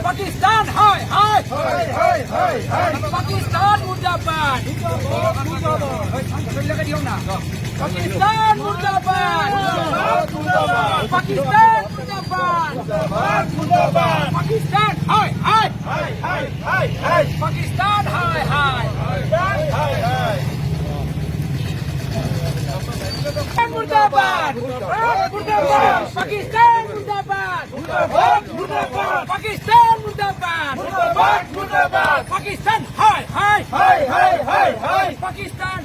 পাকিস্তান হায় হায় পাকিস্তান মুর্দাবাদ। পাকিস্তান মুর্দাবাদ। পাকিস্তান মুর্দাবাদ। পাকিস্তান হায় হায় পাকিস্তান হায় হায় মুর্দাবাদ। পাকিস্তান পাকিস্তান পাকিস্তান পাকিস্তান পাকিস্তান পাকিস্তান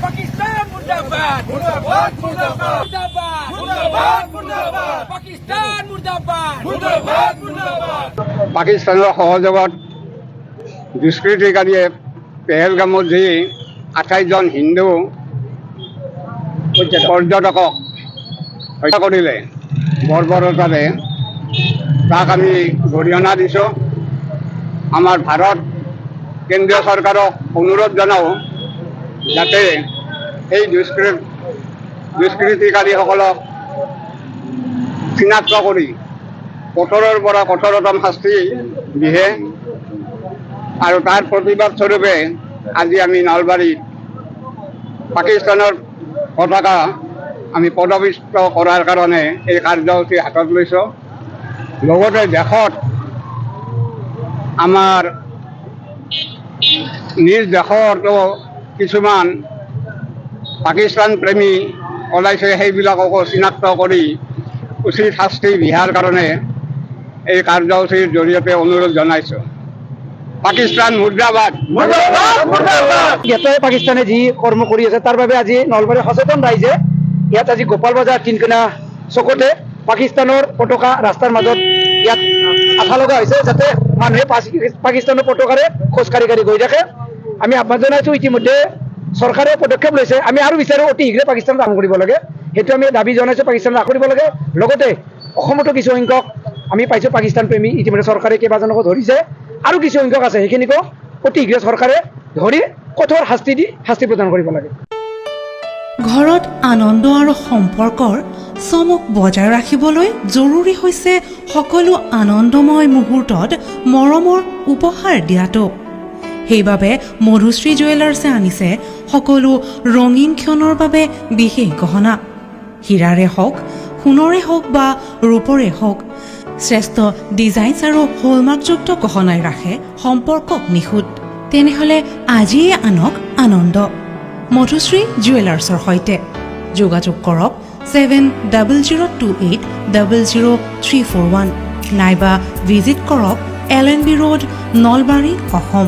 পাকিস্তান পাকিস্তানৰ সহযোগত দুষ্কৃতিকাৰীয়ে পেহেলগামত যি আঠাইছজন হিন্দু পৰ্যটকক হত্যা কৰিলে বৰ্বৰতাৰে তাক আমি গৰিহণা দিছোঁ। আমাৰ ভাৰত কেন্দ্ৰীয় চৰকাৰক অনুৰোধ জনাওঁ যাতে এই দুষ্কৃত দুষ্কৃতিকাৰীসকলক চিনাক্ত কৰি কঠোৰৰ পৰা কঠোৰতম শাস্তি দিহে আৰু তাৰ প্ৰতিবাদ স্বৰূপে আজি আমি নলবাৰীত পাকিস্তানৰ পতাকা আমি পদবিষ্ট কৰাৰ কাৰণে এই কাৰ্যসূচী হাতত লৈছোঁ। লগতে দেশত আমাৰ নিজ দেশতো কিছুমান পাকিস্তান প্ৰেমী ওলাইছে, সেইবিলাককো চিনাক্ত কৰি উচিত শাস্তি বিহাৰ কাৰণে এই কাৰ্যসূচীৰ জৰিয়তে অনুৰোধ জনাইছোঁ। পাকিস্তান মুৰ্দাবাদ ইয়াতে পাকিস্তানে যি কৰ্ম কৰি আছে তাৰ বাবে আজি নলবাৰীৰ সচেতন ৰাইজে ইয়াত আজি গোপাল বজাৰ তিনকোনা চকতে পাকিস্তানৰ পতাকা ৰাস্তাৰ মাজত ইয়াত আঠা লগা হৈছে যাতে মানুহে পাচি- পাকিস্তানৰ পতাকাৰে খোজকাঢ়ি কাঢ়ি গৈ থাকে। আমি আহ্বান জনাইছোঁ ইতিমধ্যে চৰকাৰে পদক্ষেপ লৈছে। আমি আৰু বিচাৰোঁ অতি শীঘ্ৰে পাকিস্তানত আৰম্ভ কৰিব লাগে। সেইটো আমি দাবি জনাইছোঁ পাকিস্তানত ৰাস কৰিব লাগে। লগতে অসমতো কিছু সংখ্যক আমি পাইছোঁ পাকিস্তান প্ৰেমী। ইতিমধ্যে চৰকাৰে কেইবাজনকো ধৰিছে। আৰু কিছু সংখ্যক আছে সেইখিনিকো অতি শীঘ্ৰে চৰকাৰে ধৰি কঠোৰ শাস্তি দি শাস্তি প্ৰদান কৰিব লাগে। ঘৰত আনন্দ আৰু সম্পৰ্কৰ চমক বজাই ৰাখিবলৈ জৰুৰী হৈছে সকলো আনন্দময় মুহূৰ্তত মৰমৰ উপহাৰ দিয়াটো। সেইবাবে মধুশ্ৰী জুৱেলাৰ্ছে আনিছে সকলো ৰঙীন ক্ষণৰ বাবে বিশেষ গহনা। হীৰাৰে হওক সোণৰে হওক বা ৰূপৰে হওক শ্ৰেষ্ঠ ডিজাইনছ আৰু হলমাৰ্কযুক্ত গহনাই ৰাখে সম্পৰ্কক নিখুঁত। তেনেহ'লে আজিয়ে আনক আনন্দ। মধুশ্ৰী জুৱেলাৰ্ছৰ সৈতে। যোগাযোগ কৰক seven double zero' two eight double zero' three four one. নাইবা ভিজিট কৰক L N B road, Nalbari, Assam.